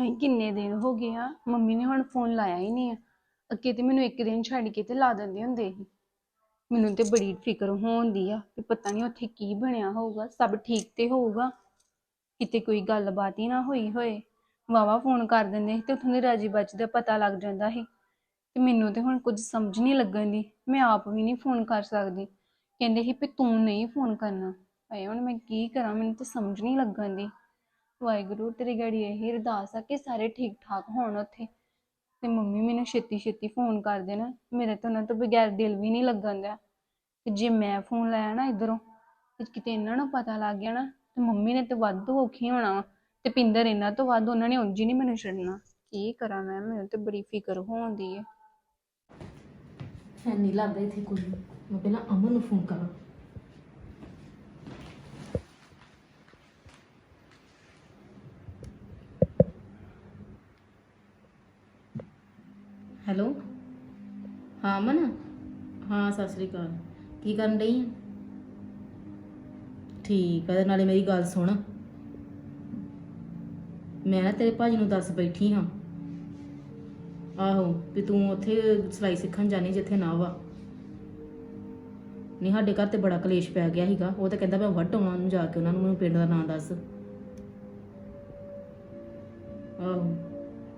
ਹਾਏ ਕਿੰਨੇ ਦਿਨ ਹੋ ਗਏ ਆ, ਮੰਮੀ ਨੇ ਹੁਣ ਫੋਨ ਲਾਇਆ ਹੀ ਨਹੀਂ ਆ। ਅੱਗੇ ਤੇ ਮੈਨੂੰ ਇੱਕ ਦਿਨ ਛੱਡ ਕੇ ਤੇ ਲਾ ਦਿੰਦੇ ਹੁੰਦੇ ਸੀ। ਮੈਨੂੰ ਤੇ ਬੜੀ ਫਿਕਰ ਹੋਉਂਦੀ ਆ ਕਿ ਪਤਾ ਨਹੀਂ ਉੱਥੇ ਕੀ ਬਣਿਆ ਹੋਊਗਾ, ਸਭ ਠੀਕ ਤੇ ਹੋਊਗਾ। ਕਿਤੇ ਕੋਈ ਗੱਲਬਾਤ ਹੀ ਨਾ ਹੋਈ ਹੋਏ। ਵਾਵਾ ਫੋਨ ਕਰ ਦਿੰਦੇ ਸੀ ਤੇ ਉੱਥੋਂ ਦੇ ਰਾਜੀ ਬਾਜੀ ਦਾ ਪਤਾ ਲੱਗ ਜਾਂਦਾ ਸੀ। ਤੇ ਮੈਨੂੰ ਤੇ ਹੁਣ ਕੁਝ ਸਮਝ ਨਹੀਂ ਲੱਗਣ ਦੀ, ਮੈਂ ਆਪ ਵੀ ਨਹੀਂ ਫੋਨ ਕਰ ਸਕਦੀ। ਕਹਿੰਦੇ ਸੀ ਵੀ ਤੂੰ ਨਹੀਂ ਫੋਨ ਕਰਨਾ। ਹਾਏ ਹੁਣ ਮੈਂ ਕੀ ਕਰਾਂ, ਮੈਨੂੰ ਤੇ ਸਮਝ ਨਹੀਂ ਲੱਗਣ ਦੀ। ਵਾਹਿਗੁਰੂ, ਤੇਰੀ ਗੜੀ ਇਹ ਅਰਦਾਸ ਆ ਕਿ ਸਾਰੇ ਠੀਕ ਠਾਕ ਹੋਣ ਉੱਥੇ। ਤੇ ਮੰਮੀ ਮੈਨੂੰ ਛੇਤੀ ਛੇਤੀ ਫੋਨ ਕਰ ਦੇਣ। ਮੇਰੇ ਤਾਂ ਉਹਨਾਂ ਤੋਂ ਬਗੈਰ ਦਿਲ ਵੀ ਨਹੀਂ ਲੱਗਣ ਦਿਆ। ਤੇ ਜੇ ਮੈਂ ਫੋਨ ਲਾਇਆ ਨਾ ਇਧਰੋਂ, ਤੇ ਕਿਤੇ ਇਹਨਾਂ ਨੂੰ ਪਤਾ ਲੱਗ ਗਿਆ ਨਾ, ਤੇ ਮੰਮੀ ਨੇ ਤੇ ਵੱਧ ਔਖੀ ਹੋਣਾ ਵਾ। ਤੇ ਪਿੰਦਰ ਇਹਨਾਂ ਤੋਂ ਵੱਧ ਉਹਨਾਂ ਨੇ ਉਂਝ ਹੀ ਨਹੀਂ ਮੈਨੂੰ ਛੱਡਣਾ। ਕੀ ਕਰਾਂ ਮੈਂ? ਮੈਨੂੰ ਤੇ ਬੜੀ ਫਿਕਰ ਹੋਉਂਦੀ ਹੈ ਹੈ ਨਹੀਂ ਲੱਗਦਾ ਇੱਥੇ ਕੋਈ ਮੈਂ ਪਹਿਲਾਂ ਅਮਨ ਨੂੰ ਫੋਨ ਕਰਾਂ। ਹੈਲੋ? ਹਾਂ, ਅਮਨ? ਹਾਂ, ਸਤਿ ਸ੍ਰੀ ਅਕਾਲ। ਕੀ ਕਰਨ ਡਈ ਆ? ਠੀਕ ਆ ਨਾਲੇ ਮੇਰੀ ਗੱਲ ਸੁਣ। ਮੈਂ ਨਾ ਤੇਰੇ ਭਾਜੀ ਨੂੰ ਦੱਸ ਬੈਠੀ ਹਾਂ। ਆਹੋ, ਵੀ ਤੂੰ ਉੱਥੇ ਸਿਲਾਈ ਸਿੱਖਣ ਜਾਣੀ ਜਿੱਥੇ ਨਾ ਵਾ। ਨਹੀਂ, ਸਾਡੇ ਘਰ ਤੇ ਬੜਾ ਕਲੇਸ਼ ਪੈ ਗਿਆ ਸੀਗਾ। ਉਹ ਤਾਂ ਕਹਿੰਦਾ ਮੈਂ ਵੱਢ ਆਉਣਾ ਉਹਨੂੰ ਜਾ ਕੇ, ਉਹਨਾਂ ਨੂੰ ਮੈਨੂੰ ਪਿੰਡ ਦਾ ਨਾਂ ਦੱਸ। ਆਹੋ।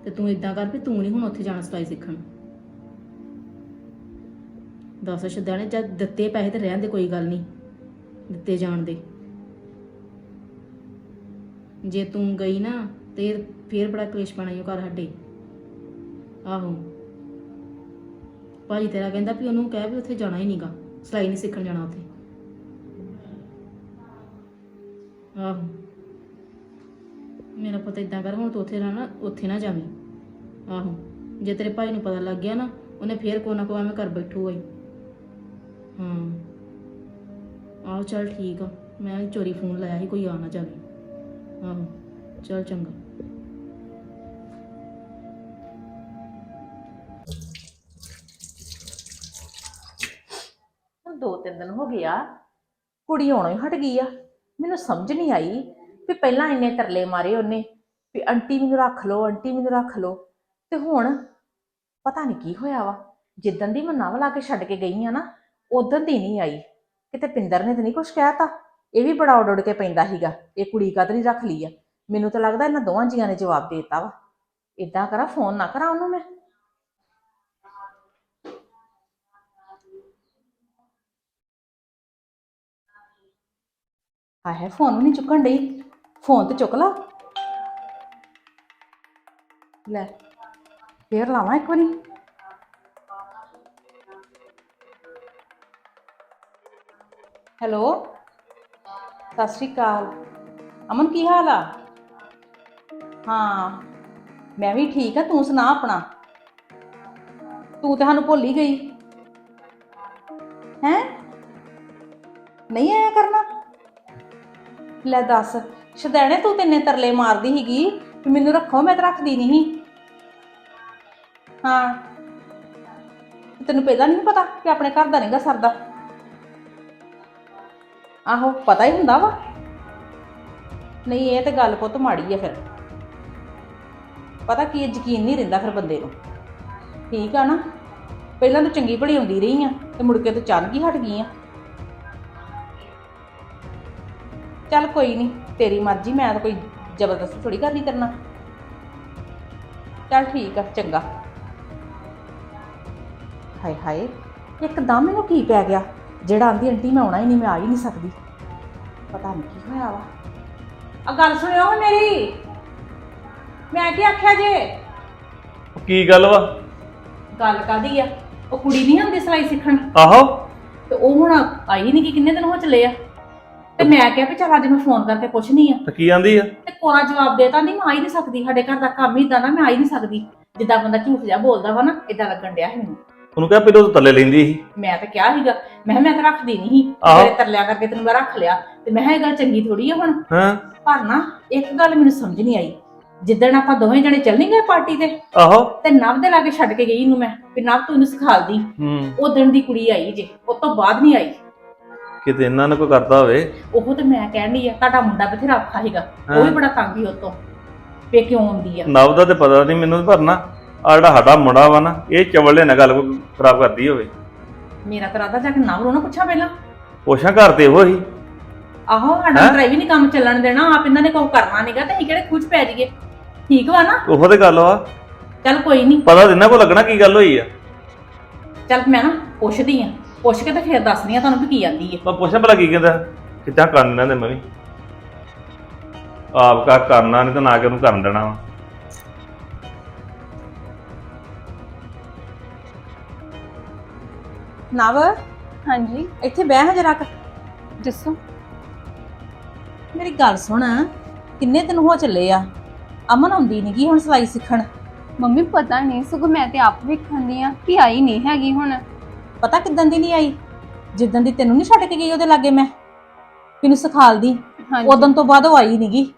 ਤੇ ਤੂੰ ਇਦਾਂ ਕਰ ਵੀ ਤੂੰ ਨਹੀਂ ਹੁਣ ਉੱਥੇ ਜਾਣਾ ਸਿਲਾਈ ਸਿੱਖਣ। ਦੱਸ ਸ਼ਦਾਨੇ ਜਦ ਦਿੱਤੇ ਪੈਸੇ ਤੇ ਰਹਿਣ ਦੇ ਕੋਈ ਗੱਲ ਨਹੀਂ ਦਿੱਤੇ ਜਾਣ ਦੇ। ਜੇ ਤੂੰ ਗਈ ਨਾ, ਤੇ ਫੇਰ ਬੜਾ ਕਲੇਸ਼ ਪੈਣਾ ਈ ਉਹ ਘਰ ਸਾਡੇ। ਆਹੋ। ਭਾਜੀ ਤੇਰਾ ਕਹਿੰਦਾ ਵੀ ਉਹਨੂੰ ਕਹਿ ਵੀ ਉੱਥੇ ਜਾਣਾ ਹੀ ਨਹੀਂਗਾ ਸਿਲਾਈ ਨਹੀਂ ਸਿੱਖਣ ਜਾਣਾ ਉੱਥੇ। ਆਹੋ। ਮੇਰਾ ਪਤਾ ਇਦਾਂ ਕਰ, ਹੁਣ ਤੂੰ ਉੱਥੇ ਰਹਿਣਾ, ਉੱਥੇ ਨਾ ਜਾਵੀਂ। ਆਹੋ, ਜੇ ਤੇਰੇ ਭਾਈ ਨੂੰ ਪਤਾ ਲੱਗ ਗਿਆ ਨਾ, ਉਹਨੇ ਫੇਰ ਕੋ ਨਾ ਕੋ ਐਵੇਂ ਕਰ ਬੈਠੂ ਹੋਈ ਹਾਂ। ਆਹੋ, ਚੱਲ ਠੀਕ ਆ, ਮੈਂ ਚੋਰੀ ਫੋਨ ਲਾਇਆ ਸੀ, ਕੋਈ ਆ ਨਾ ਜਾਵੇ। ਆਹੋ, ਚੱਲ ਚੰਗਾ। ਦੋ ਤਿੰਨ ਦਿਨ ਹੋ ਗਿਆ ਕੁੜੀ ਆਉਣੋਂ ਹੀ ਹਟ ਗਈ ਆ। ਮੈਨੂੰ ਸਮਝ ਨਹੀਂ ਆਈ ਵੀ ਪਹਿਲਾਂ ਇੰਨੇ ਤਰਲੇ ਮਾਰੇ ਉਹਨੇ ਵੀ ਆਂਟੀ ਮੈਨੂੰ ਰੱਖ ਲਓ, ਆਂਟੀ ਮੈਨੂੰ ਰੱਖ ਲਓ। ਤੇ ਹੁਣ ਪਤਾ ਨਹੀਂ ਕੀ ਹੋਇਆ ਵਾ। ਜਿੱਦਣ ਦੀ ਮੈਂ ਨਵ ਲਾ ਕੇ ਛੱਡ ਕੇ ਗਈ ਆ ਨਾ ਉਦੋਂ ਦੀ ਨਹੀਂ ਆਈ। ਕਿਤੇ ਪਿੰਦਰ ਨੇ ਤਾਂ ਨਹੀਂ ਕੁਝ ਕਹਿਤਾ। ਇਹ ਵੀ ਬੜਾ ਉਡ ਉਡ ਕੇ ਪੈਂਦਾ ਸੀਗਾ। ਇਹ ਕੁੜੀ ਕਦਰੀ ਰੱਖ ਲਈ ਆ? ਮੈਨੂੰ ਤਾਂ ਲੱਗਦਾ ਇਹਨਾਂ ਦੋਵਾਂ ਜੀਆਂ ਨੇ ਜਵਾਬ ਦੇ ਦਿੱਤਾ ਵਾ। ਇਦਾਂ ਕਰਾਂ, ਫੋਨ ਨਾ ਕਰਾਂ ਉਹਨੂੰ ਮੈਂ। ਹਾਏ ਹਾਏ, ਫੋਨ ਵੀ ਨਹੀਂ ਚੁੱਕਣ ਡਈ। ਫੋਨ ਤੇ ਚੁੱਕ ਲਾ। ਲੈ, ਫੇਰ ਲਾਵਾਂ ਇੱਕ ਵਾਰੀ। ਹੈਲੋ, ਸਤਿ ਸ਼੍ਰੀ ਅਕਾਲ। ਅਮਨ, ਕੀ ਹਾਲ ਆ? ਹਾਂ, ਮੈਂ ਵੀ ਠੀਕ ਆ, ਤੂੰ ਸੁਣਾ ਆਪਣਾ? ਤੂੰ ਤੇ ਸਾਨੂੰ ਭੁੱਲ ਹੀ ਗਈ। ਹੈ? ਨਹੀਂ ਆਇਆ ਕਰਨਾ? ਲੈ ਦੱਸ। ਸ਼ਦੈਣੇ ਤੂੰ ਤਿੰਨੇ ਤਰਲੇ ਮਾਰਦੀ ਸੀਗੀ ਵੀ ਮੈਨੂੰ ਰੱਖੋ, ਮੈਂ ਤਾਂ ਰੱਖਦੀ ਨਹੀਂ ਹਾਂ। ਤੈਨੂੰ ਪਹਿਲਾਂ ਨਹੀਂ ਪਤਾ ਕਿ ਆਪਣੇ ਘਰ ਦਾ ਨਹੀਂਗਾ ਸਰਦਾ? ਆਹੋ, ਪਤਾ ਹੀ ਹੁੰਦਾ ਵਾ। ਨਹੀਂ, ਇਹ ਤੇ ਗੱਲ ਪੁੱਤ ਮਾੜੀ ਆ ਫਿਰ। ਪਤਾ ਕੀ, ਯਕੀਨ ਨਹੀਂ ਰਹਿੰਦਾ ਫਿਰ ਬੰਦੇ ਨੂੰ। ਠੀਕ ਆ ਨਾ? ਪਹਿਲਾਂ ਤਾਂ ਚੰਗੀ ਭਲੀ ਹੁੰਦੀ ਰਹੀ ਆ ਤੇ ਮੁੜ ਕੇ ਤਾਂ ਚੱਲ ਗਈ ਹਟ ਗਈ ਆ। ਚੱਲ ਕੋਈ ਨਹੀਂ ਤੇਰੀ ਮਰਜ਼ੀ ਮੈਂ ਤਾਂ ਕੋਈ ਜ਼ਬਰਦਸਤੀ ਥੋੜੀ ਕਰਨੀ ਕਰਨਾ ਚੱਲ ਠੀਕ ਆ ਚੰਗਾ। ਹਾਏ ਹਾਏ ਇੱਕਦਮ ਇਹਨੂੰ ਕੀ ਪੈ ਗਿਆ? ਜਿਹੜਾ ਆਂਦੀ ਆਂਟੀ ਮੈਂ ਆਉਣਾ ਹੀ ਨਹੀਂ ਮੈਂ ਆ ਹੀ ਨਹੀਂ ਸਕਦੀ। ਪਤਾ ਨਹੀਂ ਕੀ ਹੋਇਆ ਵਾ। ਆ ਗੱਲ ਸੁਣਿਓ ਮੇਰੀ। ਮੈਂ ਕੀ ਆਖਿਆ ਜੇ? ਕੀ ਗੱਲ ਵਾ? ਗੱਲ ਕਾਦੀ ਆ? ਉਹ ਕੁੜੀ ਨਹੀਂ ਹੁੰਦੀ ਸਿਲਾਈ ਸਿੱਖਣ। ਆਹੋ। ਤੇ ਉਹ ਹੁਣ ਆਈ ਨਹੀਂ ਕਿ ਕਿੰਨੇ ਦਿਨ ਹੋ ਚੱਲੇ ਆ? ਤੇ ਮੈਂ ਕਿਹਾ ਵੀ ਚੱਲ ਅੱਜ ਮੈਂ ਫੋਨ ਕਰਕੇ ਪੁੱਛਣੀ ਆ ਤੇ ਕੀ ਆਂਦੀ ਆ? ਤੇ ਕੋਰਾ ਜਵਾਬ ਦੇਤਾ ਨਹੀਂ ਮੈਂ ਆ ਹੀ ਨਹੀਂ ਸਕਦੀ ਸਾਡੇ ਘਰ ਦਾ ਕੰਮ ਹੀ ਇਦਾਂ ਨਾ ਮੈਂ ਆ ਹੀ ਨਹੀਂ ਸਕਦੀ। ਜਿੱਦਾਂ ਬੰਦਾ ਝੂਠ ਜਿਹਾ ਬੋਲਦਾ ਵਾ ਨਾ ਇਦਾਂ ਲੱਗਣ ਡਿਆ ਸੀ ਮੈਨੂੰ। ਉਹਨੂੰ ਕਿਹਾ ਪਹਿਲਾਂ ਤੂੰ ਥੱਲੇ ਲੈਂਦੀ ਸੀ। ਮੈਂ ਤਾਂ ਕਿਹਾ ਸੀਗਾ ਮੈਂ ਕਿਹਾ ਮੈਂ ਤਾਂ ਰੱਖਦੀ ਨਹੀਂ ਸੀ। ਆਹੋ। ਤੇਰੇ ਤਰਲਿਆ ਕਰਕੇ ਤੈਨੂੰ ਮੈਂ ਰੱਖ ਲਿਆ। ਤੇ ਮੈਂ ਕਿਹਾ ਇਹ ਗੱਲ ਚੰਗੀ ਥੋੜੀ ਆ ਹੁਣ। ਹਾਂ। ਪਰ ਨਾ ਇੱਕ ਗੱਲ ਮੈਨੂੰ ਸਮਝ ਨਹੀਂ ਆਈ। ਜਿੱਦਣ ਆਪਾਂ ਦੋਵੇਂ ਜਣੇ ਚੱਲਣੀ ਗਏ ਪਾਰਟੀ ਤੇ ਆਹੋ। ਤੇ ਨਵ ਦੇ ਲਾਗੇ ਛੱਡ ਕੇ ਗਈ ਇਹਨੂੰ ਮੈਂ ਵੀ ਨਵ ਤੂੰ ਇਹਨੂੰ ਸਿਖਾਲਦੀ। ਹੂੰ। ਉਹ ਦਿਨ ਦੀ ਕੁੜੀ ਆਈ ਜੇ ਉਸ ਤੋਂ ਬਾਅਦ ਨਹੀਂ ਆਈ। ਕਿਤੇ ਇਹਨਾਂ ਨੇ ਕੋਈ ਕਰਦਾ ਹੋਵੇ। ਉਹ ਤੇ ਮੈਂ ਕਹਿਣ ਡਈ ਆ ਤੁਹਾਡਾ ਮੁੰਡਾ ਬਥੇਰਾ ਔਖਾ ਸੀਗਾ। ਉਹ ਵੀ। ਬੜਾ ਤੰਗ ਸੀ ਉਹ ਤੋਂ ਵੀ ਇਹ ਕਿਉਂ ਆਉਂਦੀ ਆ? ਨਵ ਦਾ ਤੇ ਪਤਾ ਨਹੀਂ ਮੈਨੂੰ ਪਰ ਨਾ ਆ ਜਿਹੜਾ ਸਾਡਾ ਮੁੰਡਾ ਵਾ ਨਾ ਇਹ ਚਵਲੇ ਨਾਲ ਗੱਲ ਖਰਾਬ ਕਰਦੀ ਹੋਵੇ। ਮੇਰਾ ਤਾਂ ਰਾਦਾ ਜਾ ਕੇ ਨਾ ਨਾ ਪੁੱਛਾਂ ਪਹਿਲਾਂ। ਪੁੱਛਾਂ ਘਰ ਤੇ ਉਹ ਹੀ। ਆਹੋ ਸਾਡਾ ਹੈਂ? ਡਰਾਈਵ ਨਹੀਂ ਕੰਮ ਚੱਲਣ ਦੇਣਾ। ਆਪ ਇਹਨਾਂ ਨੇ ਕੋਈ ਕਰਨਾ ਨਹੀਂਗਾ ਤੇ ਅਸੀਂ ਕਿਹੜੇ ਖੁਸ਼ ਪੈ ਜਾਈਏ। ਠੀਕ ਵਾ ਨਾ? ਉਹੋ ਤੇ ਗੱਲ ਵਾ। ਚੱਲ ਕੋਈ ਨਹੀਂ ਪਤਾ ਦਿਨਾਂ ਕੋ ਲੱਗਣਾ ਕੀ ਗੱਲ ਹੋਈ ਆ। ਚੱਲ ਮੈਂ ਨਾ ਪੁੱਛਦੀ ਆ। ਪੁੱਛ ਕੇ ਤੇ ਫਿਰ ਦੱਸਦੀ ਆ ਤੁਹਾਨੂੰ ਵੀ ਕੀ ਆਂਦੀ ਹੈ ਮੈਂ ਪੁੱਛਾਂ ਭਲਾ ਕੀ ਕਹਿੰਦਾ ਕਿੱਦਾਂ ਕਰਨ ਇਹਨਾਂ ਦੇ ਮੈਂ ਵੀ। ਆਪ ਕਾ ਕਰਨਾ ਨਹੀਂ ਤਾਂ ਨਾ ਕਿ ਉਹਨੂੰ ਕਰਨ ਦੇਣਾ ਵਾ। ਨਵ? ਹਾਂਜੀ। ਇੱਥੇ ਬਹਿ ਹਾਂ ਜਰਾ ਦੱਸੋ। ਮੇਰੀ ਗੱਲ ਸੁਣ ਕਿੰਨੇ ਦਿਨ ਹੋ ਚੱਲੇ ਆ? ਅਮਨ ਆਉਂਦੀ ਨੀ ਗੀ ਹੁਣ ਸਿਲਾਈ ਸਿੱਖਣ। ਮੰਮੀ ਪਤਾ ਨਹੀਂ ਸਗੋਂ ਮੈਂ ਤੇ ਆਪ ਵੇਖਣ ਦੀ ਆ ਕਿ ਆਈ ਨਹੀਂ ਹੈਗੀ ਹੁਣ। ਪਤਾ ਕਿਦਾਂ ਦੀ ਨਹੀਂ ਆਈ? ਜਿੱਦਾਂ ਦੀ ਤੈਨੂੰ ਨਹੀਂ ਛੱਡ ਕੇ ਗਈ ਉਹਦੇ ਲਾਗੇ ਮੈਂ? ਮੈਨੂੰ ਸਿਖਾਲਦੀ। ਹਾਂਜੀ। ਉਦੋਂ ਤੋਂ ਬਾਅਦ ਉਹ ਆਈ ਨੀਗੀ।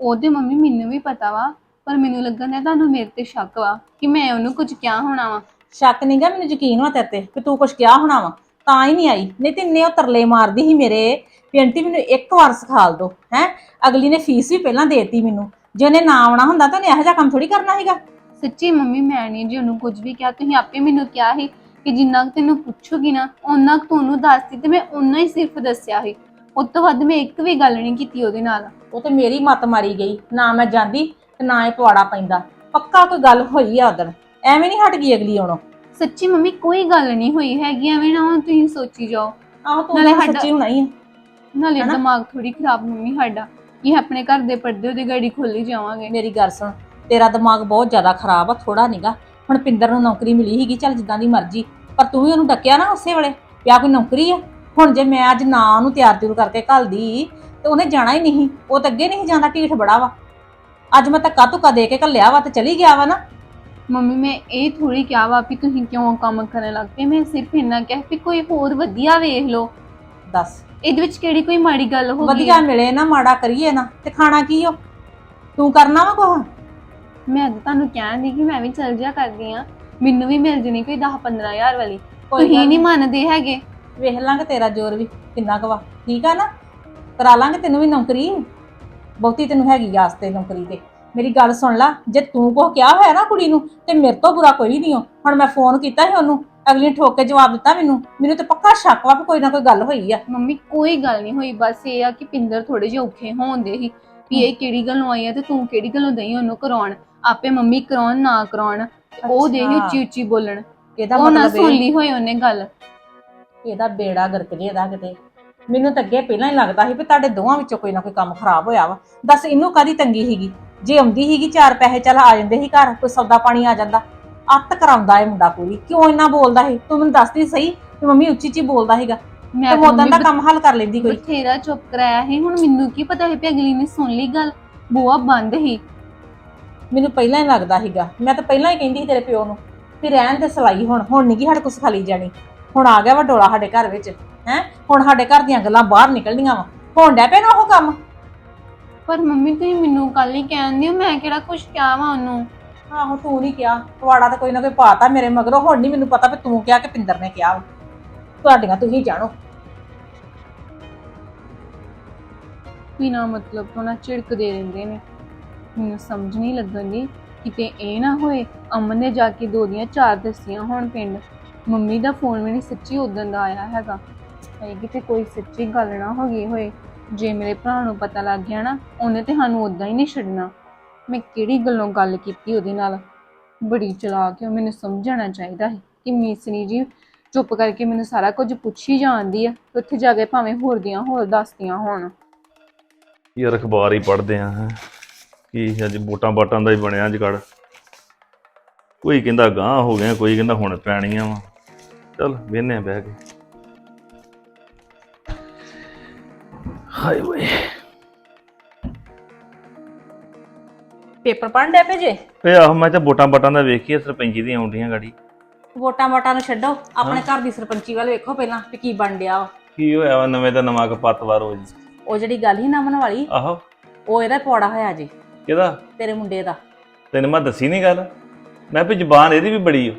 ਉਹਦੇ ਮੰਮੀ ਮੈਨੂੰ ਵੀ ਪਤਾ ਵਾ ਪਰ ਮੈਨੂੰ ਲੱਗਣ ਡਿਆ ਤੁਹਾਨੂੰ ਮੇਰੇ ਤੇ ਸ਼ੱਕ ਵਾ ਕਿ ਮੈਂ ਉਹਨੂੰ ਕੁਝ ਕਿਹਾ ਹੋਣਾ ਵਾ। ਸ਼ੱਕ ਨਹੀਂਗਾ ਮੈਨੂੰ ਯਕੀਨ ਵਾ ਤੇਰੇ ਤੇ ਕਿ ਤੂੰ ਕੁਝ ਕਿਹਾ ਹੋਣਾ ਵਾ। ਤਾਂ ਹੀ ਨਹੀਂ ਆਈ। ਨਹੀਂ ਤੇ ਇੰਨੇ ਉਹ ਤਰਲੇ ਮਾਰਦੀ ਸੀ ਮੇਰੇ। ਵੀ ਆਂਟੀ ਮੈਨੂੰ ਇੱਕ ਵਾਰ ਸਿਖਾਲ ਦੋ ਹੈ? ਅਗਲੀ ਨੇ ਫੀਸ ਵੀ ਪਹਿਲਾਂ ਦੇਤੀ ਮੈਨੂੰ। ਜੇ ਉਹਨੇ ਨਾ ਆਉਣਾ ਹੁੰਦਾ ਤਾਂ ਉਹਨੇ ਇਹੋ ਜਿਹਾ ਕੰਮ ਥੋੜੀ ਕਰਨਾ ਸੀਗਾ। ਸੱਚੀ ਮੰਮੀ ਮੈਂ ਨਹੀਂ ਜੀ ਉਹਨੂੰ ਕੁਝ ਵੀ ਕਿਹਾ। ਤੁਸੀਂ ਆਪੇ ਮੈਨੂੰ ਕਿਹਾ ਸੀ ਕਿ ਜਿੰਨਾ ਕੁ ਤੈਨੂੰ ਪੁੱਛੂਗੀ ਨਾ ਉਹਨਾਂ ਕੁ ਤੁਹਾਨੂੰ ਦੱਸਦੀ ਤੇ ਮੈਂ ਉਹਨਾਂ ਹੀ ਸਿਰਫ ਦੱਸਿਆ ਸੀ। ਉਸ ਤੋਂ ਵੱਧ ਮੈਂ ਇੱਕ ਵੀ ਗੱਲ ਨਹੀਂ ਕੀਤੀ ਉਹਦੇ ਨਾਲ। ਉਹ ਤੇ ਮੇਰੀ ਮੱਤ ਮਾਰੀ ਗਈ ਨਾ ਮੈਂ ਜਾਂਦੀ ਤੇ ਨਾ ਇਹ ਪਵਾੜਾ ਪੈਂਦਾ। ਪੱਕਾ ਕੋਈ ਗੱਲ ਹੋਈ ਆ ਉਦੋਂ? ਐਵੇਂ ਨਹੀਂ ਹਟ ਗਈ ਅਗਲੀ ਆਉਣੋਂ ਸੱਚੀ ਮੰਮੀ ਕੋਈ ਗੱਲ ਨਹੀਂ ਹੋਈ ਹੈਗੀ ਐਵੇਂ ਨਾ ਹੁਣ ਤੁਸੀਂ ਸੋਚੀ ਜਾਓ। ਆਹੋ ਤੂੰ ਨਾਲੇ ਸਾਡਾ- ਸੱਚੀ ਹੋਣਾ ਹੀ ਆ। ਨਾਲੇ ਹਨਾ? ਦਿਮਾਗ ਥੋੜੀ ਖਰਾਬ ਮੰਮੀ ਸਾਡਾ ਕਿ ਆਪਣੇ ਘਰ ਦੇ ਪਰਦੇ ਉਹਦੇ ਗਾੜੀ ਖੋਲੀ ਜਾਵਾਂਗੇ। ਮੇਰੀ ਗੱਲ ਸੁਣ ਤੇਰਾ ਦਿਮਾਗ ਬਹੁਤ ਜ਼ਿਆਦਾ ਖਰਾਬ ਆ ਥੋੜਾ ਨੀਗਾ। ਹੁਣ ਪਿੰਦਰ ਨੂੰ ਨੌਕਰੀ ਮਿਲੀ ਸੀਗੀ ਚੱਲ ਜਿੱਦਾਂ ਦੀ ਮਰਜ਼ੀ ਪਰ ਤੂੰ ਵੀ ਉਹਨੂੰ ਡੱਕਿਆ ਨਾ ਉਸੇ ਵੇਲੇ ਪਿਆ ਕੋਈ ਨੌਕਰੀ ਆ? ਹੁਣ ਜੇ ਮੈਂ ਅੱਜ ਨਾ ਉਹਨੂੰ ਤਿਆਰ ਤਿਉਰ ਕਰਕੇ ਘੱਲਦੀ ਤੇ ਉਹਨੇ ਜਾਣਾ ਹੀ ਨਹੀਂ ਉਹ ਤਾਂ ਅੱਗੇ ਨਹੀਂ ਜਾਂਦਾ ਢੀਠ ਬੜਾ ਵਾ। ਅੱਜ ਮੈਂ ਧੱਕਾ ਧੁੱਕਾ ਦੇ ਕੇ ਘੱਲਿਆ ਵਾ ਤੇ ਚਲੀ ਗਿਆ ਵਾ ਨਾ। ਮੰਮੀ ਮੈਂ ਇਹ ਥੋੜੀ ਕਿਹਾ ਵਾ ਵੀ ਤੁਸੀਂ ਕਿਉਂ ਕੰਮ ਕਰਨ ਲੱਗ ਪਏ? ਮੈਂ ਸਿਰਫ ਇੰਨਾ ਕਿਹਾ ਵੀ ਕੋਈ ਹੋਰ ਵਧੀਆ ਵੇਖ ਲਓ। ਦੱਸ। ਇਹਦੇ ਵਿੱਚ ਕਿਹੜੀ ਕੋਈ ਮਾੜੀ ਗੱਲ ਹੋ ਗਈ? ਵਧੀਆ ਮਿਲੇ ਨਾ ਮਾੜਾ ਕਰੀਏ ਨਾ ਤੇ ਖਾਣਾ ਕੀ ਓ? ਤੂੰ ਕਰਨਾ ਵਾ ਕੁਛ? ਮੈਂ ਤਾਂ ਤੁਹਾਨੂੰ ਕਹਿੰਦੀ ਕਿ ਮੈਂ ਵੀ ਚੱਲ ਜਿਆ ਕਰਦੀ ਆ। ਮੈਨੂੰ ਵੀ ਮਿਲ ਜਣੀ ਕੋਈ 10 15000 ਵਾਲੀ। ਕੋਈ ਤੁਸੀਂ ਗੱਲ ਨਹੀਂ ਮੰਨਦੇ ਹੈਗੇ। ਵੇਖ ਲਾਂਗੇ ਤੇਰਾ ਜ਼ੋਰ ਵੀ ਕਿੰਨਾ ਕੁ ਵਾ। ਠੀਕ ਆ ਨਾ? ਕਰਾ ਲਾਂਗੇ ਤੈਨੂੰ ਵੀ ਨੌਕਰੀ। ਬਹੁਤੀ ਤੈਨੂੰ ਹੈਗੀ ਆਸ ਤੇ ਨੌਕਰੀ ਤੇ। ਮੇਰੀ ਗੱਲ ਸੁਣ ਲੈ ਜੇ ਤੂੰ ਕੁਛ ਕਿਹਾ ਹੋਇਆ ਨਾ ਕੁੜੀ ਨੂੰ ਤੇ ਮੇਰੇ ਤੋਂ ਬੁਰਾ ਕੋਈ ਨਹੀਂ ਹੋ ਹੁਣ ਮੈਂ ਫੋਨ ਕੀਤਾ ਸੀ ਉਹਨੂੰ ਅਗਲੀ ਨੇ ਠੋਕ ਕੇ ਜਵਾਬ ਦਿੱਤਾ ਮੈਨੂੰ। ਮੈਨੂੰ ਤੇ ਪੱਕਾ ਸ਼ੱਕ ਵਾ ਵੀ ਕੋਈ ਨਾ ਕੋਈ ਗੱਲ ਹੋਈ ਆ। ਮੰਮੀ ਕੋਈ ਗੱਲ ਨਹੀਂ ਹੋਈ। ਬਸ ਇਹ ਆ ਕਿ ਪਿੰਦਰ ਥੋੜੇ ਜਿਹੇ ਔਖੇ ਹੋਣਦੇ ਸੀ ਵੀ ਇਹ ਕਿਹੜੀ ਗੱਲੋਂ ਆਈ ਆ ਤੇ ਤੂੰ ਕਿਹੜੀ ਗੱਲੋਂ ਦਈ ਉਹਨੂੰ ਕਰਾਉਣ। ਆਪੇ ਮੰਮੀ ਕਰਾਉਣ ਨਾ ਕਰਾਉਣ ਤੇ ਉਹ ਦੇ ਅੱਛਾ। ਉੱਚੀ ਉੱਚੀ ਬੋਲਣ। ਇਹਦਾ ਉਹ ਨਾ ਮਤਲਬ ਸੁਣ ਇਹ ਲਈ ਹੋਏ ਉਹਨੇ ਗੱਲ। ਇਹਦਾ ਬੇੜਾ ਗਰਕ ਜੇ ਇਹਦਾ ਕਿਤੇ। ਮੈਨੂੰ ਤਾਂ ਅੱਗੇ ਪਹਿਲਾਂ ਹੀ ਲੱਗਦਾ ਸੀ ਵੀ ਤੁਹਾਡੇ ਦੋਵਾਂ ਵਿੱਚੋਂ ਕੋਈ ਨਾ ਕੋਈ ਕੰਮ ਖਰਾਬ ਹੋਇਆ ਵਾ। ਦੱਸ ਇਹਨੂੰ ਕਾਦੀ ਤੰਗੀ ਸੀਗੀ? ਜੇ ਆਉਂਦੀ ਸੀਗੀ ਚਾਰ ਪੈਸੇ ਚੱਲ ਆ ਜਾਂਦੇ ਸੀ ਘਰ ਕੋਈ ਸੌਦਾ ਪਾਣੀ ਆ ਜਾਂਦਾ। ਅੱਤ ਕਰਾਉਂਦਾ ਇਹ ਮੁੰਡਾ ਪੂਰੀ ਕਿਉਂ ਇੰਨਾ ਬੋਲਦਾ ਸੀ ਤੂੰ ਮੈਨੂੰ ਦੱਸਦੀ ਸਹੀ ਕਿ ਮੰਮੀ ਉੱਚੀ ਉੱਚੀ ਬੋਲਦਾ ਸੀਗਾ। ਮੈਂ ਤੇ ਤਾਂ ਉਦੋਂ ਦਾ ਮੰਮੀ ਕੰਮ ਹੱਲ ਕਰ ਲੈਂਦੀ ਕੋਈ। ਬਥੇਰਾ ਚੁੱਪ ਕਰਾਇਆ ਸੀ। ਹੁਣ ਮੈਨੂੰ ਕੀ ਪਤਾ ਸੀ ਵੀ ਅਗਲੀ ਨੇ ਸੁਣ ਲਈ ਗੱਲ। ਬੂਆ ਬੰਦ ਹੀ ਮੈਨੂੰ ਪਹਿਲਾਂ ਹੀ ਲੱਗਦਾ ਸੀਗਾ। ਮੈਂ ਤਾਂ ਪਹਿਲਾਂ ਹੀ ਕਹਿੰਦੀ ਸੀ ਤੇਰੇ ਪਿਓ ਨੂੰ ਵੀ ਰਹਿਣ ਦੇ ਸਲਾਈ ਹੁਣ ਹੁਣ ਨਹੀਂ ਕੀ ਸਾਡੇ ਕੋਲ ਸਿਖਾਲੀ ਜਾਣੀ। ਹੁਣ ਆ ਗਿਆ ਵਾ ਡੋਲਾ ਸਾਡੇ ਘਰ ਵਿੱਚ ਹੈ? ਹੁਣ ਸਾਡੇ ਘਰ ਦੀਆਂ ਗੱਲਾਂ ਬਾਹਰ ਨਿਕਲਣੀਆਂ ਵਾ। ਹੁਣ ਡੈ ਨਾ ਉਹ ਕੰਮ? ਪਰ ਮੰਮੀ ਤੁਸੀਂ ਮੈਨੂੰ ਕੱਲ ਹੀ ਕਹਿੰਦੇ ਹੋ ਮੈਂ ਕਿਹੜਾ ਕੁਝ ਕਿਹਾ ਵਾ ਉਹਨੂੰ? ਆਹੋ ਤੂੰ ਨਹੀਂ ਕਿਹਾ। ਤੁਹਾਡਾ ਤਾਂ ਕੋਈ ਨਾ ਕੋਈ ਪਾਤਾ ਮੇਰੇ ਮਗਰੋਂ। ਹੁਣ ਨਹੀਂ ਮੈਨੂੰ ਪਤਾ ਵੀ ਤੂੰ ਕਿਹਾ ਕਿ ਪਿੰਦਰ ਨੇ ਕਿਹਾ ਵਾ। ਤੁਹਾਡੀਆਂ ਤੁਸੀਂ ਜਾਣੋ। ਬਿਨਾ ਮਤਲਬ ਤੋਂ ਨਾ ਝਿੜਕਦੇ ਰਹਿੰਦੇ ਨੇ। ਮੈਨੂੰ ਸਮਝ ਨਹੀਂ ਲੱਗਣ ਦੀ ਕਿਤੇ ਇਹ ਨਾ ਹੋਏ ਅਮਨ ਨੇ ਜਾ ਕੇ ਦੋ ਦੀਆਂ ਚਾਰ ਦੱਸੀਆਂ ਹੁਣ ਪਿੰਡ। ਮੰਮੀ ਦਾ ਫੋਨ ਵੀ ਸੱਚੀ ਉਦੋਂ ਦਾ ਆਇਆ ਹੈਗਾ। ਹੈ ਕਿਤੇ ਕੋਈ ਸੱਚੀ ਗੱਲ ਨਾ ਹੋ ਗਈ ਹੋਏ। ਜੇ ਮੇਰੇ ਭਰਾ ਨੂੰ ਪਤਾ ਲੱਗ ਗਿਆ ਨਾ, ਉਹਨੇ ਤੇ ਸਾਨੂੰ ਉਦਾਂ ਹੀ ਨਹੀਂ ਛੱਡਣਾ। ਮੈਂ ਕਿਹੜੀ ਗੱਲੋਂ ਗੱਲ ਕੀਤੀ ਉਹਦੇ ਨਾਲ? ਬੜੀ ਚਲਾਕ ਹੈ ਮੈਨੂੰ ਸਮਝਣਾ ਚਾਹੀਦਾ ਹੈ ਕਿ ਮੀਸਨੀ ਜੀ ਚੁੱਪ ਕਰਕੇ ਮੈਨੂੰ ਸਾਰਾ ਕੁਝ ਪੁੱਛੀ ਜਾਂਦੀ ਆ ਤੇ ਉੱਥੇ ਜਾ ਕੇ ਭਾਵੇਂ ਹੋਰ ਦੀਆਂ ਹੋਰ ਦੱਸਦੀਆਂ ਹੋਣ। ਯਾਰ ਅਖਬਾਰ ਹੀ ਪੜ੍ਹਦੇ ਆ ਕੀ ਅੱਜ? ਵੋਟਾਂ ਬਾਟਾਂ ਦਾ ਹੀ ਬਣਿਆ ਅੱਜ ਕੱਲ੍ਹ। ਕੋਈ ਕਹਿੰਦਾ ਗਾਂ ਹੋ ਗਿਆ ਕੋਈ ਕਹਿੰਦਾ ਹੁਣ ਪੈਣੀਆਂ ਵਾ। ਚਲ ਵੇਨੇ ਬਹਿ ਕੇ। ਹਾਏ ਓਏ। ਪੇਪਰ ਪੜ੍ਹਨ ਡੈ ਪਏ ਜੇ ਓਏ ਆਹੋ ਮੈਂ ਤਾਂ ਵੋਟਾਂ ਬਾਟਾਂ ਦਾ ਵੇਖੀਏ ਸਰਪੰਚੀ ਦੀਆਂ ਆਉਂਦੀਆਂ ਗਾੜੀ। ਵੋਟਾਂ ਵਾਟਾਂ ਨੂੰ ਛੱਡੋ। ਆਪਣੇ ਘਰ ਦੀ ਸਰਪੰਚੀ ਵੱਲ ਵੇਖੋ ਪਹਿਲਾਂ ਵੀ ਕੀ ਬਣ ਡਿਆ ਵਾ। ਕੀ ਹੋਇਆ ਵਾ? ਨਵੇਂ ਦਾ ਨਵਾਂ ਕਪੱਤਵਾਰ ਹੋ ਜੀ। ਉਹ ਜਿਹੜੀ ਗੱਲ ਹੀ ਨਾਮਨ ਵਾਲੀ ਆਹੋ। ਉਹ ਇਹਦਾ ਪੌੜਾ ਹੋਇਆ ਜੀ। ਕਿਹਦਾ? ਤੇਰੇ ਮੁੰਡੇ ਦਾ। ਤੈਨੂੰ ਮੈਂ ਦੱਸੀ ਨਹੀਂ ਗੱਲ? ਮੈਂ ਵੀ ਜ਼ਬਾਨ ਇਹਦੀ ਵੀ ਬੜੀ ਓ।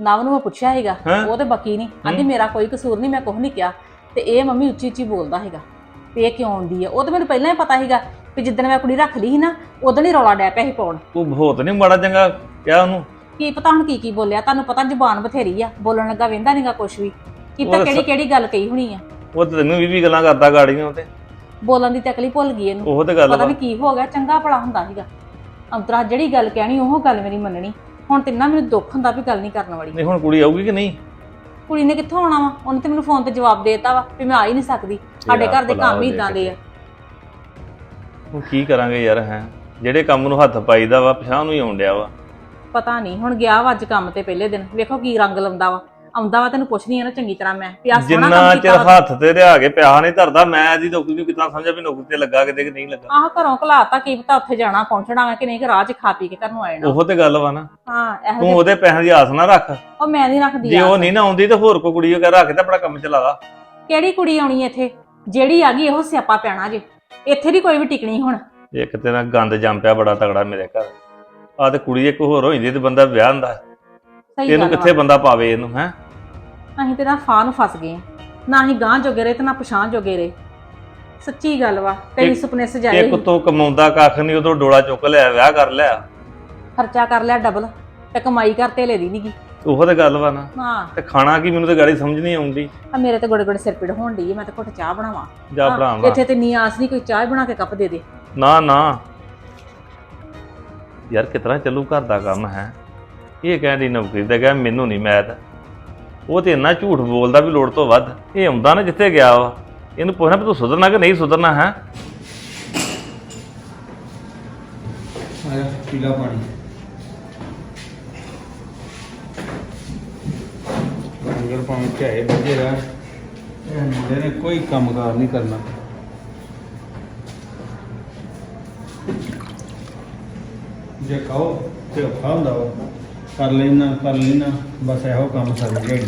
ਨਵ ਨੂੰ ਮੈਂ ਪੁੱਛਿਆ ਹੈਗਾ ਹੈਂ? ਉਹ ਤੇ ਬਕੀ ਨਹੀਂ ਆਂਦੀ ਮੇਰਾ ਕੋਈ ਕਸੂਰ ਨਹੀਂ ਮੈਂ ਕੁਝ ਨਹੀਂ ਕਿਹਾ। ਤੇ ਇਹ ਮੰਮੀ ਉੱਚੀ ਉੱਚੀ ਬੋਲਦਾ ਹੈਗਾ ਵੀ ਇਹ ਕਿਉਂ ਆਉਂਦੀ ਹੈ ਉਹ ਤਾਂ ਮੈਨੂੰ ਪਹਿਲਾਂ ਹੀ ਪਤਾ ਹੈਗਾ ਵੀ ਜਿੱਦਣ ਮੈਂ ਕੁੜੀ ਰੱਖ ਲਈ ਸੀ ਨਾ ਉਦੋਂ ਹੀ ਰੌਲਾ ਡੈ ਪਿਆ ਸੀ ਪਾਉਣ। ਤੂੰ ਹੋਤ ਨਹੀਂ ਮਾੜਾ ਚੰਗਾ ਕਿਹਾ ਉਹਨੂੰ। ਕੀ ਪਤਾ ਹੁਣ ਕੀ ਕੀ ਬੋਲਿਆ? ਤੁਹਾਨੂੰ ਪਤਾ ਜ਼ੁਬਾਨ ਬਥੇਰੀ ਆ। ਬੋਲਣ ਲੱਗਾ ਵੇਂਦਾ ਨਹੀਂਗਾ ਕੁਛ ਵੀ। ਕੀ ਉਹ ਤਾਂ ਤਾਂ ਕਿਹੜੀ ਕਿਹੜੀ ਗੱਲ ਕਹੀ ਹੋਣੀ ਆ। ਉਹ ਤੇ ਤੈਨੂੰ ਵੀ ਵੀ ਗੱਲਾਂ ਕਰਦਾ ਗਾੜੀਆਂ ਉਹ ਤੇ। ਬੋਲਣ ਦੀ ਤਕਲੀ ਭੁੱਲ ਗਈ ਇਹਨੂੰ। ਉਹ ਤੇ ਗੱਲ ਪਤਾ ਵਾ। ਨਹੀਂ ਕੀ ਹੋ ਗਿਆ ਚੰਗਾ ਭਲਾ ਹੁੰਦਾ ਸੀਗਾ। ਅੰਤਰਾ ਜਿਹੜੀ ਗੱਲ ਕਹਿਣੀ ਉਹ ਗੱਲ ਮੇਰੀ ਮੰਨਣੀ। ਹੁਣ ਤੇ ਨਾ ਮੈਨੂੰ ਦੁੱਖ ਹੁੰਦਾ ਵੀ ਗੱਲ ਨਹੀਂ ਕਰਨ ਵਾਲੀ। ਨਹੀਂ ਹੁਣ ਕੁੜੀ ਆਊਗੀ ਕਿ ਨਹੀਂ? ਕੁੜੀ ਨੇ ਕਿੱਥੋਂ ਆਉਣਾ ਵਾ? ਉਹਨੇ ਤੇ ਮੈਨੂੰ ਫੋਨ ਤੇ ਜਵਾਬ ਦੇਤਾ ਵਾ ਵੀ ਮੈਂ ਆ ਹੀ ਨਹੀਂ ਸਕਦੀ। ਸਾਡੇ ਘਰ ਦੇ ਭਲਾ ਕੰਮ ਹੀ ਹੋ ਇਦਾਂ ਦੇ ਆ। ਹੁਣ ਕੀ ਕਰਾਂਗੇ ਯਾਰ ਹੈ? ਜਿਹੜੇ ਕੰਮ ਨੂੰ ਹੱਥ ਪਾਈਦਾ ਵਾ ਪਛਾਣ ਨੂੰ ਹੀ ਆਉਣ ਡਿਆ ਵਾ। ਪਤਾ ਨਹੀਂ ਹੁਣ ਗਿਆ ਵਾ ਅੱਜ ਕੰਮ ਤੇ ਪਹਿਲੇ ਦਿਨ। ਵੇਖੋ ਕੀ ਰੰਗ ਲਾਉਂਦਾ ਵਾ। ਆਉਂਦਾ ਵਾ ਤੈਨੂੰ ਪੁੱਛਣੀ ਆ ਨਾ ਚੰਗੀ ਤਰ੍ਹਾਂ ਮੈਂ ਆਹ ਸੋਹਣਾ ਜਿੰਨਾ ਕੰਮ ਚਿਰ ਕੀਤਾ ਵਾ। ਹੱਥ ਤੇ ਲਿਆ ਕੇ ਪਿਆ ਨਹੀਂ ਧਰਦਾ ਮੈਂ ਇਹਦੀ ਨੌਕਰੀ ਨੂੰ ਕਿਤਾ ਸਮਝਿਆ ਵੀ ਨੌਕਰੀ ਤੇ ਲੱਗਾ ਕਿਤੇ ਕਿ ਨਹੀਂ ਲੱਗਾ। ਆਹ ਘਰੋਂ ਘਲਾਤਾ ਕੀ ਪਤਾ ਉੱਥੇ ਜਾਣਾ ਪਹੁੰਚਣਾ ਵਾ ਕਿ ਨਹੀਂ ਕਿ ਰਾਹ 'ਚ ਖਾ ਪੀ ਕੇ ਘਰ ਨੂੰ ਆ ਜਾਣਾ। ਉਹੋ ਤੇ ਗੱਲ ਵਾ ਨਾ। ਹਾਂ ਇਹੋ ਤੂੰ ਜਿਹੇ- ਉਹਦੇ ਪੈਸਿਆਂ ਦੀ ਆਸ ਨਾ ਰੱਖ। ਉਹ ਮੈਂ ਨਹੀਂ ਰੱਖਦੀ ਜੇ ਆ ਉਹ ਨਹੀਂ ਨਾ ਆਉਂਦੀ ਤੇ ਹੋਰ ਕੋ ਕੁੜੀ ਵਗੈਰਾ ਰੱਖ ਕੇ ਤੇ ਆਪਣਾ ਕੰਮ ਚਲਾ ਲਾ। ਕਿਹੜੀ ਕੁੜੀ ਆਉਣੀ ਇੱਥੇ? ਜਿਹੜੀ ਆ ਗਈ ਇਹੋ ਸਿਆਪਾ ਪੈਣਾ ਜੇ। ਇੱਥੇ ਦੀ ਕੋਈ ਵੀ ਟਿਕਣੀ ਹੁਣ। ਇੱਕ ਤੇ ਨਾ ਗੰਦ ਜੰਮ ਪਿਆ ਬੜਾ ਤਗੜਾ ਮੇਰੇ ਘਰ। ਆ ਤੇ ਕੁੜੀ ਇੱਕ ਹੋਰ ਹੋ ਜਾਂਦੀ ਤੇ ਬੰਦਾ ਵਿਆਹ ਹੁੰਦਾ। ਸਹੀ ਇਹਨੂੰ ਗੱਲ ਕਿੱਥੇ ਬੰਦਾ ਪਾਵੇ ਇਹਨੂੰ ਹੈ? ਅਸੀਂ ਤੇ ਨਾ ਫਾਹ ਨੂੰ ਫਸ ਗਏ ਆਂ। ਨਾ ਹੀ ਗਾਂ ਜੋਗੇ ਰਹੇ ਤੇ ਨਾ ਪਛਾਂ ਜੋਗੇ ਰਹੇ। ਸੱਚੀ ਗੱਲ ਵਾ ਕਈ ਇੱਕ- ਸੁਪਨੇ ਸਜਾਏ ਇੱਕ ਤੋਂ ਕਮਾਉਂਦਾ ਕੱਖ ਨਹੀਂ ਉਦੋਂ ਡੋਲਾ ਚੁੱਕ ਲਿਆ ਵਿਆਹ ਕਰ ਲਿਆ। ਖਰਚਾ ਕਰ ਲਿਆ ਡਬਲ ਤੇ ਕਮਾਈ ਕਰ ਤੇ ਲੈ ਦੀ ਨੀਗੀ। ਉਹੋ ਤੇ ਗੱਲ ਵਾ ਨਾ। ਹਾਂ। ਤੇ ਖਾਣਾ ਕੀ ਮੈਨੂੰ ਤੇ ਗਾੜੀ ਸਮਝ ਨਹੀਂ ਆਉਂਦੀ। ਆ ਮੇਰੇ ਤੇ ਗੋੜੇ ਗੋੜੇ ਸਿਰ ਪੀੜ ਹੋਣ ਡਈ ਮੈਂ ਤੇ ਘੁੱਟ ਚਾਹ ਬਣਾਵਾਂ। ਜਾ ਹਾਂ, ਭਰਾਵਾ ਇੱਥੇ ਤੇ ਨੀ ਆਸ ਨਹੀਂ ਕੋਈ ਚਾਹ ਬਣਾ ਕੇ ਕੱਪ ਦੇ ਦੇ। ਨਾ ਨਾ। ਯਾਰ ਕਿਤਨਾ ਚੱਲੂ ਘਰ ਦਾ ਕੰਮ ਹੈ। ਇਹ ਕਹਿੰਦੀ ਨੌਕਰੀ ਦਾ ਕਹਿ ਮੈਨੂੰ ਨਹੀਂ ਮੈਤ ਉਹ ਤੇ ਇੰਨਾ ਝੂਠ ਬੋਲਦਾ ਵੀ ਲੋੜ ਤੋਂ ਵੱਧ, ਇਹ ਆਉਂਦਾ ਨਾ ਜਿੱਥੇ ਗਿਆ ਵਾ। ਇਹਨੂੰ ਪੁੱਛਣਾ ਵੀ ਤੂੰ ਸੁਧਰਨਾ ਕਿ ਨਹੀਂ ਸੁਧਰਨਾ, ਹੈ? ਆਇਆ ਪੀਲਾ ਪਾਣੀ। ਲੰਗਰ ਪਾਣੀ ਝਾਏ ਬੱਜੇ ਰਹਿ। ਇਹ ਮੁੰਡੇ ਨੇ ਕੋਈ ਕੰਮਕਾਰ ਨਹੀਂ ਕਰਨਾ। ਜੇ ਕਹੋ ਤੇ ਔਖਾ ਹੁੰਦਾ ਵਾ। ਕਰ ਲੈਣਾ ਕਰ ਲੈਣਾ ਬਸ ਇਹੋ ਕੰਮ ਸਾਰੀ ਦਿਹਾੜੀ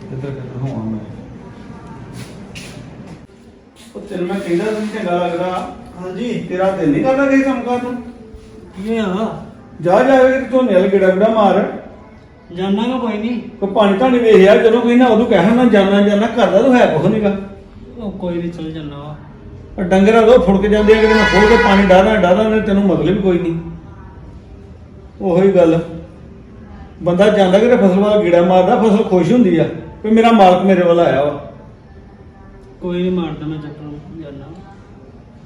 ਕਿੱਧਰ ਕਿੱਧਰ ਹੋਵਾਂ ਮੈਂ? ਉਹ ਤੈਨੂੰ ਮੈਂ ਕਹਿੰਦਾ ਸੀ ਚੰਗਾ ਲੱਗਦਾ। ਹਾਂਜੀ ਤੇਰਾ ਦਿਲ ਨਹੀਂ ਕਰਦਾ ਕਿਸੇ ਕੰਮ ਕਰਨ ਨੂੰ? ਕੀ ਆ ਜਾ ਜਾ ਕੇ ਤੂੰ ਨਿਲ ਗਿੜਾ ਗਿੜਾ ਮਾਰ। ਜਾਣਾਗਾ ਕੋਈ ਨਹੀਂ ਕੋ ਪਾਣੀ ਤਾਂ ਨਹੀਂ ਵੇਖਿਆ ਜਦੋਂ ਕਹਿੰਦਾ ਉਦੋਂ ਕਹਿਣਾ ਨਾ ਜਾਣਾ ਜਾਣਾ ਕਰਦਾ ਤੂੰ ਹੈ ਕੁਛ ਨਹੀਂਗਾ ਉਹ ਕੋਈ ਨਹੀਂ ਚੱਲ ਜਾਣਾ ਵਾ। ਉਹ ਡੰਗਰਾਂ ਤੋਂ ਫੁੜਕ ਜਾਂਦੇ ਆ ਕਿ ਮੈਂ ਖੋਲ ਕੇ ਪਾਣੀ ਡਾਦਾ ਡਾਦਾ ਨੇ ਤੈਨੂੰ ਮਤਲਬ ਕੋਈ ਨਹੀਂ। ਉਹੀ ਗੱਲ। ਬੰਦਾ ਜਾਂਦਾ ਕਿ ਫਸਲ ਵਾਲਾ ਗੀੜਾ ਮਾਰਦਾ ਫਸਲ ਖੁਸ਼ ਹੁੰਦੀ ਆ ਵੀ ਮੇਰਾ ਮਾਲਕ ਮੇਰੇ ਵੱਲ ਆਇਆ ਵਾ। ਕੋਈ ਨਹੀਂ ਮਾਰਦਾ ਮੈਂ ਚੱਕਰ ਜਾਣਾ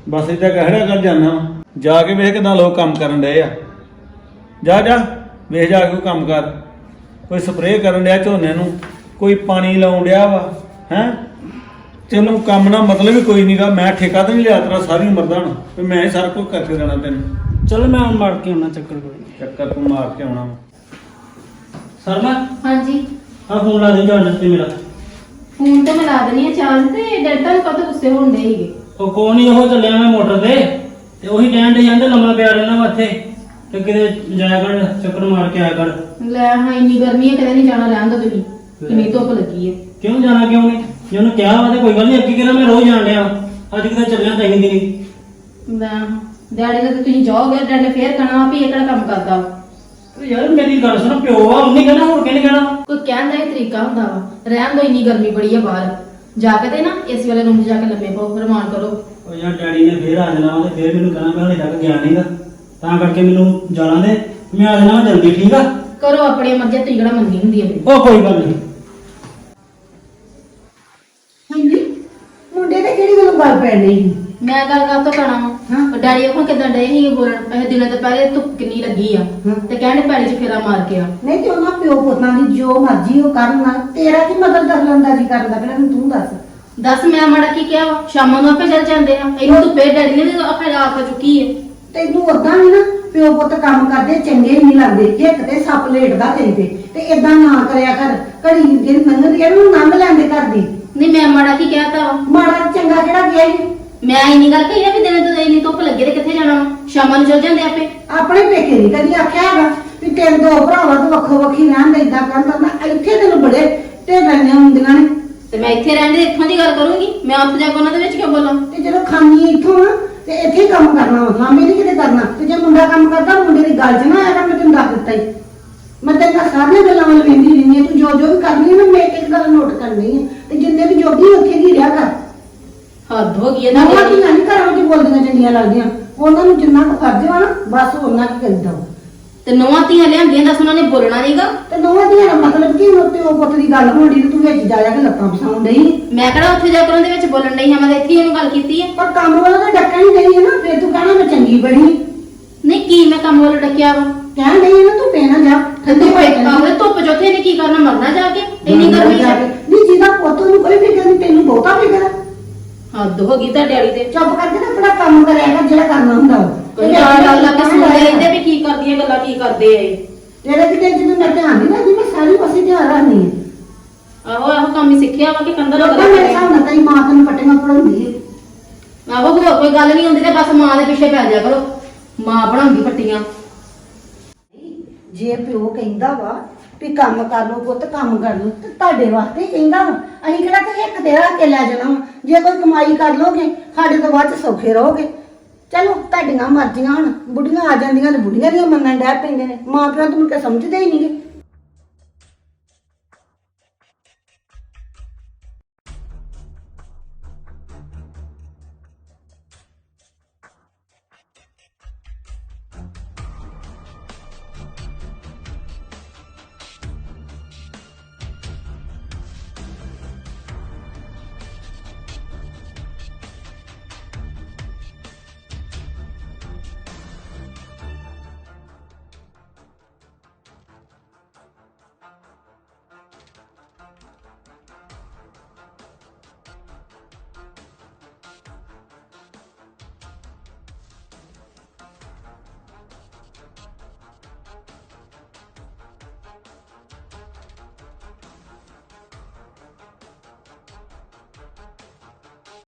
ਬਸ ਇੱਦਾਂ ਕਹਿਣਾ ਕਰ ਜਾਣਾ ਜਾ ਕੇ ਵੇਖ ਕਿਦਾਂ ਲੋਕ ਕੰਮ ਕਰਨ ਡਏ ਆ। ਜਾ ਜਾ ਵੇਖ ਜਾ ਕੇ ਕੋਈ ਕੰਮ ਕਰ। ਕੋਈ ਸਪਰੇਅ ਕਰਨ ਡਿਆ ਝੋਨੇ ਨੂੰ ਕੋਈ ਪਾਣੀ ਲਾਉਣ ਡਿਆ ਵਾ ਹੈ? ਤੈਨੂੰ ਕੰਮ ਨਾਲ ਮਤਲਬ ਹੀ ਕੋਈ ਨਹੀਂਗਾ ਮੈਂ ਠੇਕਾ ਤਾਂ ਨਹੀਂ ਲਿਆ ਤੇਰਾ ਸਾਰੀ ਉਮਰ ਦਾ ਹੁਣ। ਵੀ ਮੈਂ ਹੀ ਸਾਰਾ ਕੁਝ ਕਰਕੇ ਦੇਣਾ ਤੈਨੂੰ। ਚੱਲ ਮੈਂ ਹੁਣ ਮਾਰ ਕੇ ਆਉਣਾ ਚੱਕਰ ਕੋਈ ਨੀ। ਚੱਕਰ ਤੂੰ ਮਾਰ ਕੇ ਆਉਣਾ। ਵਾ ਸਰਮਾ? ਹਾਂਜੀ। ਆ ਫੋਨ ਲਾ ਦੇ ਜਾਣ ਤੇ ਮੇਰਾ। ਫੋਨ ਤੇ ਮੈਂ ਲਾ ਦਨੀ ਆ ਚਾਰਜ ਤੇ ਡੈਡਾ ਨੂੰ ਕਦੋਂ ਗੁੱਸੇ ਹੁੰਦੇ ਸੀਗੇ। ਉਹ ਫੋਨ ਹੀ ਉਹ ਚੱਲਿਆ ਮੈਂ ਮੋਟਰ ਤੇ। ਤੇ ਉਹੀ ਕਹਿਣ ਦੇ ਜਾਂਦੇ ਲੰਮਾ ਪਿਆ ਰਹਿਣਾ ਵਾ ਇੱਥੇ। ਤੇ ਕਿਤੇ ਜਾਇਆ ਕਰ ਚੱਕਰ ਮਾਰ ਕੇ ਆਇਆ ਕਰ। ਲੈ ਹਾਂ ਇੰਨੀ ਗਰਮੀ ਹੈ ਕਦੇ ਨਹੀਂ ਜਾਣਾ ਰਹਿਣ ਦੋ ਤੁਸੀਂ। ਕਿੰਨੀ ਧੁੱਪ ਲੱਗੀ ਹੈ। ਕਿਉਂ ਜਾਣਾ ਕਿਉਂ ਨਹੀਂ? ਜੇ ਉਹਨੂੰ ਕਿਹਾ ਵਾ ਤੇ ਕੋਈ ਗੱਲ ਨਹੀਂ ਅੱਗੇ ਕਿਹੜਾ ਮੈਂ ਰੋਜ਼ ਜਾਣ ਵਾਂ। ਅੱਜ ਕਿਤੇ ਚੱਲਿਆ ਤਾਂ ਨਹੀਂ। ਲੈ ਡੈਡੀ ਨੇ ਤਾਂ ਤੁਸੀਂ ਜਾਓਗੇ ਡੈਡੀ ਨੇ ਫੇਰ ਕਹਣਾ ਵੀ ਇਹ ਕਿਹੜਾ ਕੰਮ ਕਰਦਾ ਵਾ। ਤੇ ਯਾਰ ਮੇਰੀ ਗੱਲ ਸੁਣ ਪਿਓ ਆ ਉਹਨੇ ਕਹਿਣਾ ਹੋਰ ਕਿਹਨੇ ਕਹਿਣਾ? ਕੋਈ ਕਹਿਣ ਦਾ ਹੀ ਤਰੀਕਾ ਹੁੰਦਾ ਵਾ। ਰਹਿਣ ਦੋ ਇੰਨੀ ਗਰਮੀ ਬੜੀ ਹੈ ਬਾਹਰ। ਜਾ ਕੇ ਤੇ ਨਾ ਏਸੀ ਵਾਲੇ ਰੂਮ 'ਚ ਜਾ ਕੇ ਲੰਮੇ ਪਾਓ ਰਮਾਨ ਕਰੋ। ਉਹ ਯਾਰ ਡੈਡੀ ਨੇ ਫੇਰ ਆ ਜਾਣਾ ਤੇ ਫੇਰ ਮੈਨੂੰ ਕਹਿਣਾ ਮੈਂ ਹਲੇ ਤੱਕ ਗਿਆ ਨਹੀਂਗਾ ਤਾਂ ਕਰਕੇ ਮੈਨੂੰ ਜਾਣਾ ਦੇ ਮੈਂ ਆ ਜਾਣਾ ਜਲਦੀ ਠੀਕ ਆ? ਕਰੋ ਆਪਣੀ ਮਰਜ਼ੀ ਤੁਸੀਂ ਕਿਹੜਾ ਮੰਨੀ ਹੁੰਦੀ ਹੈ ਉਹ ਕੋਈ ਗੱਲ ਨਹੀਂ ਹਾਂਜੀ ਮੁੰਡੇ ਤੇ ਕਿਹੜੀ ਗੱਲੋਂ ਗੱਲ ਪੈ ਰਹੀ ਮੈਂ ਗੱਲ ਕਰ ਤੋਂ ਕਰਾਂ ਹਾਂ। ਡੈਡੀ ਉਹ ਕਿਦਾਂ ਡੇ ਸੀ ਬੋਲਣ ਇਹ ਦਿਨਾਂ ਤੋਂ ਪਹਿਲੇ ਧੁੱਪ ਕਿੰਨੀ ਲੱਗੀ ਆ। ਹਾਂ। ਤੇ ਕਹਿੰਦੇ ਪੈੜੀ 'ਚ ਫੇਰਾ ਮਾਰ ਕੇ ਆ। ਨਹੀਂ ਤੇ ਉਹਨਾਂ ਪਿਓ ਪੁੱਤਾਂ ਦੀ ਜੋ ਮਰਜ਼ੀ ਉਹ ਕਰਨ ਤੇਰਾ ਕੀ ਮਦਦ ਦਖਲਅੰਦਾਜ਼ੀ ਕਰਨ ਦਾ? ਪਹਿਲਾਂ ਮੈਨੂੰ ਤੂੰ ਦੱਸ। ਦੱਸ ਮੈਂ ਮਾੜਾ ਕੀ ਕਿਹਾ ਵਾ? ਸ਼ਾਮਾਂ ਨੂੰ ਆਪੇ ਚੱਲ ਜਾਂਦੇ ਆ। ਇਹਨੂੰ ਧੁੱਪੇ ਡੈਡੀ ਨੇ ਆਪੇ ਆਪ ਚੁੱਕੀ ਹੈ ਤੈਨੂੰ ਉਦਾਂ ਵੀ ਨਾ ਪਿਓ ਪੁੱਤ ਕੰਮ ਕਰਦੇ ਚੰਗੇ ਨਹੀਂ ਲੱਗਦੇ ਇੱਕ ਤੇ ਸੱਪ ਲੇਟਦਾ ਤੇਰੀ ਤੇ ਤੇ ਇਦਾਂ ਨਾ ਕਰਿਆ ਕਰ। ਘੜੀ ਜਿਹੜੀ ਮੰਗਦੀ ਹੈ ਉਹਨੂੰ ਨੰਗ ਲੈਂਦੇ ਘਰ ਦੀ। ਨਹੀਂ ਮੈਂ ਮਾੜਾ ਕੀ ਕਹਿਤਾ ਵਾ ਮਾੜਾ ਚੰਗਾ ਕਿਹੜਾ ਗਿਆ ਈ ਮੈਂ ਇੰਨੀ ਗੱਲ ਕਹੀ ਆ ਵੀ ਦਿਨੇ ਤੋਂ ਇੰਨੀ ਧੁੱਪ ਲੱਗੇ ਤੇ ਕਿੱਥੇ ਜਾਣਾ ਵਾ? ਸ਼ਾਮਾਂ ਨੂੰ ਚੱਲ ਜਾਂਦੇ ਆਪੇ। ਆਪਣੇ ਪੇਕੇ ਨਹੀਂ ਕਦੀ ਆਖਿਆ ਹੈਗਾ ਵੀ ਤੇਰੇ ਦੋ ਭਰਾਵਾਂ ਤੋਂ ਵੱਖੋ ਵੱਖੀ ਰਹਿਣ ਦੇ ਇਦਾਂ ਕਰਨ ਦਾ ਇੱਥੇ ਤੈਨੂੰ ਬੜੇ ਢੇਡਾਂ ਹੁੰਦੀਆਂ ਨੇ। ਤੇ ਮੈਂ ਇੱਥੇ ਰਹਿਣ ਦੇ ਇੱਥੋਂ ਦੀ ਗੱਲ ਕਰੂੰਗੀ? ਮੈਂ ਉੱਥੇ ਜਾ ਕੇ ਉਹਨਾਂ ਦੇ ਵਿੱਚ ਕਿਉਂ ਬੋਲਾਂ? ਤੇ ਜਦੋਂ ਖਾਣੀ ਇੱਥੋਂ ਆ ਤੇ ਇੱਥੇ ਹੀ ਕੰਮ ਕਰਨਾ ਵਾ। ਲਾਂਬੇ ਨਹੀਂ ਕਿਤੇ ਕਰਨਾ। ਤੇ ਜੇ ਮੁੰਡਾ ਕੰਮ ਕਰਦਾ ਮੁੰਡੇ ਦੀ ਗੱਲ 'ਚ ਨਾ ਆਇਆ ਮੈਂ ਤੈਨੂੰ ਦੱਸ ਦਿੱਤਾ ਹੀ। ਮੈਂ ਤੇ ਉਦੋਂ ਦਾ ਸਾਰੀਆਂ ਗੱਲਾਂ ਵੱਲ ਵੇਂਦੀ ਰਹਿੰਦੀ ਹੈ। ਤੂੰ ਜੋ ਜੋ ਵੀ ਕਰਨੀ ਹੈ ਨਾ ਮੈਂ ਇੱਕ ਇੱਕ ਗੱਲ ਨੋਟ ਕਰਨੀ ਹੈ। ਤੇ ਜਿੰਨੇ ਵੀ ਜੋਗੀ ਉੱਥੇ ਕੀ ਰਿਹਾ ਕਰ। ਹੱਦ ਹੋ ਗਈ ਨਾ ਇਹਨਾਂ ਕਿ ਨਹੀਂ ਘਰਾਂ ਵਿੱਚ ਬੋਲਦੀਆਂ ਚੰਗੀਆਂ ਲੱਗਦੀਆਂ। ਉਹਨਾਂ ਨੂੰ ਜਿੰਨਾ ਕੁ ਫਰਜ਼ ਵਾ ਨਾ ਬਸ ਉਹਨਾਂ ਕੀ ਕਰੀਦਾ ਵਾ। ਤੇ ਨੌਵਾਂ ਧੀਆਂ ਲਿਆਂਦੀਆਂ ਦੱਸ ਉਹਨਾਂ ਨੇ ਬੋਲਣਾ ਨਹੀਂਗਾ ਤੇ ਨੌਵਾਂ ਦੀਆਂ ਦਾ ਮਤਲਬ ਕੀ ਤੇ ਉਹ ਪੁੱਤ ਦੀ ਗੱਲ ਹੋਣੀ ਤੇ ਤੂੰ ਵਿੱਚ ਜਾ ਜਾ ਕੇ ਲੱਤਾਂ ਫਸਾਉਣ ਡਈ। ਮੈਂ ਕਿਹੜਾ ਉੱਥੇ ਜਾ ਕੇ ਦੇ ਵਿੱਚ ਬੋਲਣ ਡਈ ਹਾਂ? ਮੈਂ ਤਾਂ ਇੱਥੇ ਹੀ ਉਹਨੂੰ ਗੱਲ ਕੀਤੀ ਹੈ। ਪਰ ਕੰਮ ਵਾਲਾ ਤਾਂ ਡੱਕਾ ਹੀ ਨਹੀਂ ਹੈ ਨਾ ਫਿਰ ਤੂੰ ਕਹਿਣਾ ਮੈਂ ਚੰਗੀ ਬਣੀ। ਨਹੀਂ ਕੀ ਮੈਂ ਕੰਮ ਵੱਲ ਡੱਕਿਆ ਵਾ? ਕਹਿਣ ਡਈ ਹੈ ਨਾ ਤੂੰ ਪੈਣਾ ਜਾ ਠੰਡੇ ਹੋਏ ਆਹਲੇ ਧੁੱਪ ਚੋਥੇ ਨੇ ਕੀ ਕਰਨਾ ਮਰਨਾ ਜਾ ਕੇ ਇੰਨੀ ਗਰਮੀ ਚ। ਨਹੀਂ ਜਿਹਦਾ ਪੁੱਤ ਨੂੰ ਕੋਈ ਫਿਕਰ ਨਹੀਂ ਤੈਨੂੰ ਬਹੁਤਾ ਫਿਕਰ ਹੈ ਹੱਦ ਹੋ ਗਈ ਤੁਹਾਡੇ ਵਾਲੀ ਤੇ। ਚੁੱਪ ਕਰਕੇ ਨਾ ਆਪਣਾ ਕੰਮ ਕਰਿਆ ਕਰ ਜਿਹੜਾ ਕਰਨਾ ਹੁੰਦਾ ਵਾ। ਕੋਈ ਗੱਲ ਗੱਲ ਲਾ ਕੇ ਸੁਣਦੇ ਰਹਿੰਦੇ ਵੀ। ਕੀ ਕਰਦੀਆਂ ਗੱਲਾਂ ਕੀ ਕਰਦੇ ਆ ਇਹ? ਤੇਰੇ ਕਿਤੇ ਜਦੋਂ ਮੈਂ ਧਿਆਨ ਨਹੀਂ ਰੱਖਦੀ ਮੈਂ ਸਾਰੀ ਪਾਸੇ ਧਿਆਨ ਰੱਖਦੀ ਹਾਂ ਆਹੋ ਆਹੋ ਕੰਮ ਹੀ ਸਿੱਖਿਆ ਵਾ ਕਿ ਨਾਲ ਲੋਕਾਂ ਮੇਰੇ ਹਿਸਾਬ ਨਾਲ ਤੇਰੀ ਮਾਂ ਤੈਨੂੰ ਪੱਟੀਆਂ ਪੜਾਉਂਦੀ ਹੈ ਆਹੋ ਹੋਰ ਕੋਈ ਗੱਲ ਨਹੀਂ ਹੁੰਦੀ ਤੇ ਬਸ ਮਾਂ ਦੇ ਪਿੱਛੇ ਪੈ ਜਾ ਕਰੋ। ਮਾਂ ਬਣਾਉਂਦੀ ਪੱਟੀਆਂ। ਜੇ ਪਿਓ ਕਹਿੰਦਾ ਵਾ ਵੀ ਕੰਮ ਕਰ ਲੋ ਪੁੱਤ, ਕੰਮ ਕਰ ਲੋ ਤੇ ਤੁਹਾਡੇ ਵਾਸਤੇ ਹੀ ਕਹਿੰਦਾ ਵਾ। ਅਸੀਂ ਕਿਹੜਾ ਕਿ ਇੱਕ ਤੇ ਰੱਖ ਕੇ ਲੈ ਜਾਣਾ ਵਾ। ਜੇ ਕੋਈ ਕਮਾਈ ਕਰ ਲੋਗੇ, ਸਾਡੇ ਤੋਂ ਬਾਅਦ ਚ ਸੌਖੇ ਰਹੋਗੇ। ਚਲੋ, ਤੁਹਾਡੀਆਂ ਮਰਜ਼ੀਆਂ ਹੁਣ ਬੁੱਢੀਆਂ ਆ ਜਾਂਦੀਆਂ ਤੇ ਬੁੱਢੀਆਂ ਦੀਆਂ ਮੰਨਣ ਡੈ ਪੈਂਦੇ ਨੇ। ਮਾਂ ਪਿਓ ਤੁਹਾਨੂੰ ਮੁੜ ਸਮਝਦੇ ਹੀ ਨਹੀਂਗੇ